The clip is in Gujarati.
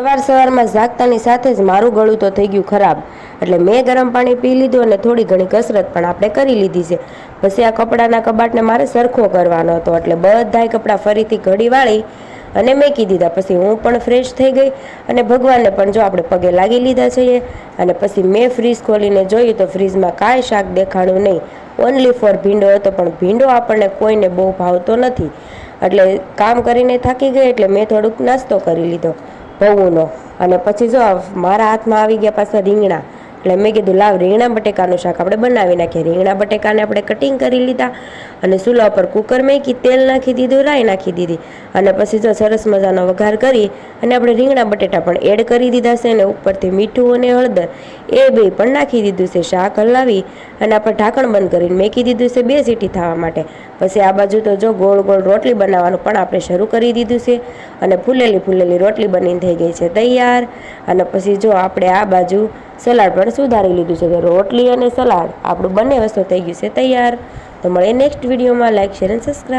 સવાર સવારમાં જાગતાની સાથે જ મારું ગળું તો થઈ ગયું ખરાબ. એટલે મેં ગરમ પાણી પી લીધું અને થોડી ઘણી કસરત પણ આપણે કરી લીધી છે. પછી આ કપડાના કબાટને મારે સરખો કરવાનો હતો. એટલે બધાય કપડાં ફરીથી ઘડી વાળી અને મેકી દીધા. પછી હું પણ ફ્રેશ થઈ ગઈ અને ભગવાનને પણ જો આપણે પગે લાગી લીધા છીએ. અને પછી મેં ફ્રીજ ખોલીને જોયું તો ફ્રીજમાં કાંઈ શાક દેખાણું નહીં. ઓનલી ફોર ભીંડો હતો, પણ ભીંડો આપણને કોઈને બહુ ભાવતો નથી. એટલે કામ કરીને થાકી ગઈ એટલે મેં થોડુંક નાસ્તો કરી લીધો. પૌનો. અને પછી જો મારા હાથમાં આવી ગયા પાછા રીંગણા. એટલે મેં કીધું, લાવ રીંગણા બટેકાનું શાક આપણે બનાવી નાખીએ. રીંગણા બટેકાને આપણે કટિંગ કરી લીધા અને ચૂલા પર કુકર મેકી, તેલ નાખી દીધું, રાઈ નાખી દીધી. અને પછી જો સરસ મજાનો વઘાર કરી અને આપણે રીંગણા બટેટા પણ એડ કરી દીધા છે અને ઉપરથી મીઠું અને હળદર એ બે પણ નાખી દીધું છે. શાક હલાવી અને આપણે ઢાંકણ બંધ કરીને મેકી દીધું છે બે સીટી થવા માટે. પછી આ બાજુ તો જો ગોળ ગોળ રોટલી બનાવવાનું પણ આપણે શરૂ કરી દીધું છે અને ફૂલેલી ફૂલેલી રોટલી બનીને થઈ ગઈ છે તૈયાર. અને પછી જો આપણે આ બાજુ સલાડ પણ સુધારી લીધું છે. તો રોટલી અને સલાડ આપણું બંને વસ્તુ થઈ ગયું છે તૈયાર. તો મળે નેક્સ્ટ વિડીયોમાં લાઈક શેર અને સબસ્ક્રાઈબ